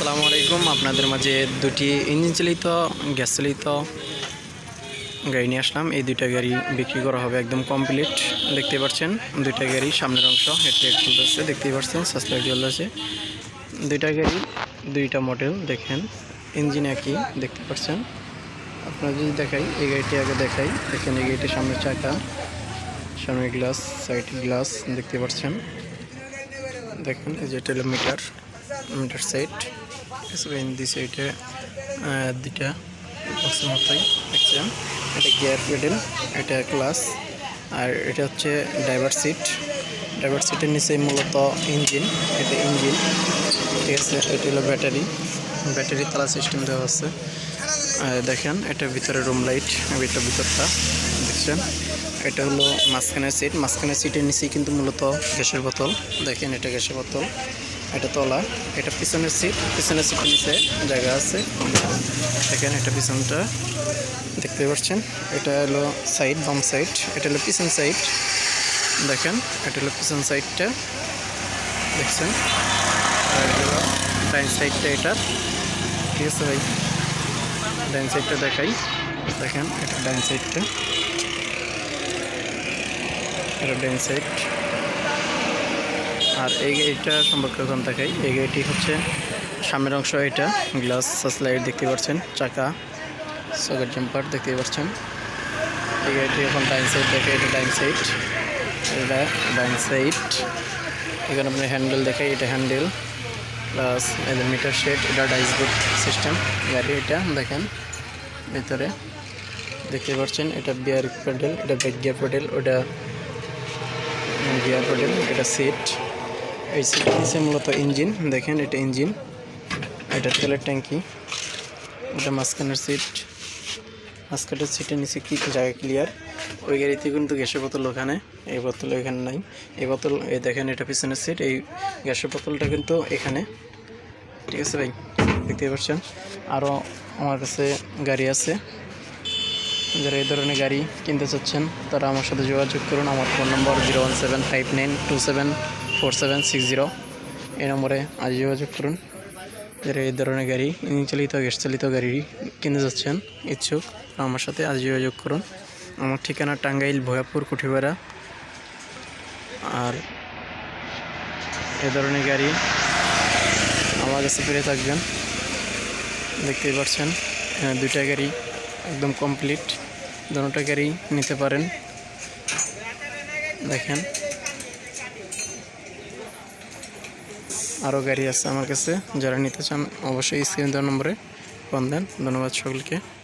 আসসালামু আলাইকুম। আপনাদের মাঝে দুটি ইঞ্জিন চালিত, গ্যাস চালিত গাড়ি নিয়ে আসলাম। এই দুইটা গাড়ি বিক্রি করা হবে একদম কমপ্লিট দেখতে পাচ্ছেন, দুইটা গাড়ি সামনের অংশ হেডলাইট চলতেছে দেখতেই পাচ্ছেন সাসলাইট চলতেছে দুইটা গাড়ি, দুইটা মডেল দেখেন, ইঞ্জিন একই, দেখতে পাচ্ছেন। আপনারা যদি দেখাই, এই গাড়িটি আগে দেখাই, দেখেন এই গাড়িটির সামনের চাকা সামনের গ্লাস সাইড গ্লাস দেখতে পাচ্ছেন। দেখেন, এই যে এটা মিটার সাইডে দুইটা দেখছেন। এটা গিয়ার পেডেল এটা ক্লাস আর এটা হচ্ছে ড্রাইভার সিট ড্রাইভার সিটের নিচে মূলত ইঞ্জিন এটা ইঞ্জিন ঠিক আছে, এটা হলো ব্যাটারি ব্যাটারি তালা সিস্টেম দেওয়া আছে। দেখেন, এটা ভিতরে রুম লাইট এটা ভিতরটা, দেখছেন? এটা হলো মাঝখানের সিট মাঝখানের সিটের নিচেই কিন্তু মূলত গ্যাসের বোতল। দেখেন, এটা গ্যাসের বোতল। এটা তলা, এটা পিছনের সিট পিছনের সিট নিচে জায়গা আছে। দেখেন এটা পিছনটা, দেখতে পাচ্ছেন? এটা হলো সাইড বাম সাইড এটা হলো পিছন সাইড দেখেন, এটা হলো পিছন সাইডটা দেখছেন? ডাইন সাইডটা এটার ঠিক আছে ভাই? ডাইন সাইডটা দেখাই। দেখেন, এটা ডাইন সাইডটা এটা ডাইন সাইড আর এই গাড়িটা সম্পর্কে এখন দেখাই। এই গাড়িটি হচ্ছে সামনের অংশ এটা, গ্লাস সাসলাইট দেখতে পাচ্ছেন, চাকা, সকেট জাম্পার দেখতে পাচ্ছেন। এই গাড়িটি এখন ডাইন সাইড, দেখে এটা ডাইন সাইড। এটা ডাইন সাইড। এখানে আপনি হ্যান্ডেল দেখে এটা হ্যান্ডেল। প্লাস এদের মিটার শেড, এটা ডাইসবোর্ড সিস্টেম। গাড়ি এটা, দেখেন, ভিতরে। দেখতে পাচ্ছেন, এটা বিয়ার প্যাডেল, এটা ব্যাক গিয়ার প্যাডেল, ওটা গিয়ার প্যাডেল, এটা সিট। এই নিচে মূলত ইঞ্জিন। দেখেন, এটা ইঞ্জিন। এটা তেলের ট্যাঙ্কি। এটা মাঝখানের সিট মাঝখানের সিটের নিচে কি জায়গা ক্লিয়ার ওই গাড়িতে কিন্তু গ্যাসের বোতল ওখানে। এই বোতল এখানে নাই। এই বোতল এই দেখেন, এটা পিছনের সিট এই গ্যাসের বোতলটা কিন্তু এখানে। ঠিক আছে ভাই? দেখতে পাচ্ছেন? আরও আমার কাছে গাড়ি আছে। যারা এই ধরনের গাড়ি কিনতে চাচ্ছেন, তারা আমার সাথে যোগাযোগ করুন। আমার phone number zero one seven five nine two seven four seven six zero. এই নম্বরে আজ যোগাযোগ করুন। যারা এই ধরনের গাড়ি, ইঞ্জিন চালিত, গ্যাস চালিত গাড়ি কিনতে যাচ্ছেন ইচ্ছুক, আমার সাথে আজ যোগাযোগ করুন। আমার ঠিকানা টাঙ্গাইল ভয়াপুর কুঠিপাড়া। আর এ ধরনের গাড়ি আমার কাছে ফিরে থাকবেন। দেখতেই পাচ্ছেন দুইটা গাড়ি একদম কমপ্লিট দুটা গাড়ি নিতে পারেন। দেখেন। আরও গাড়ি আছে আমার কাছে। যারা নিতে চান অবশ্যই স্ক্রিন দেওয়ার নম্বরে ফোন দেন। ধন্যবাদ সকলকে।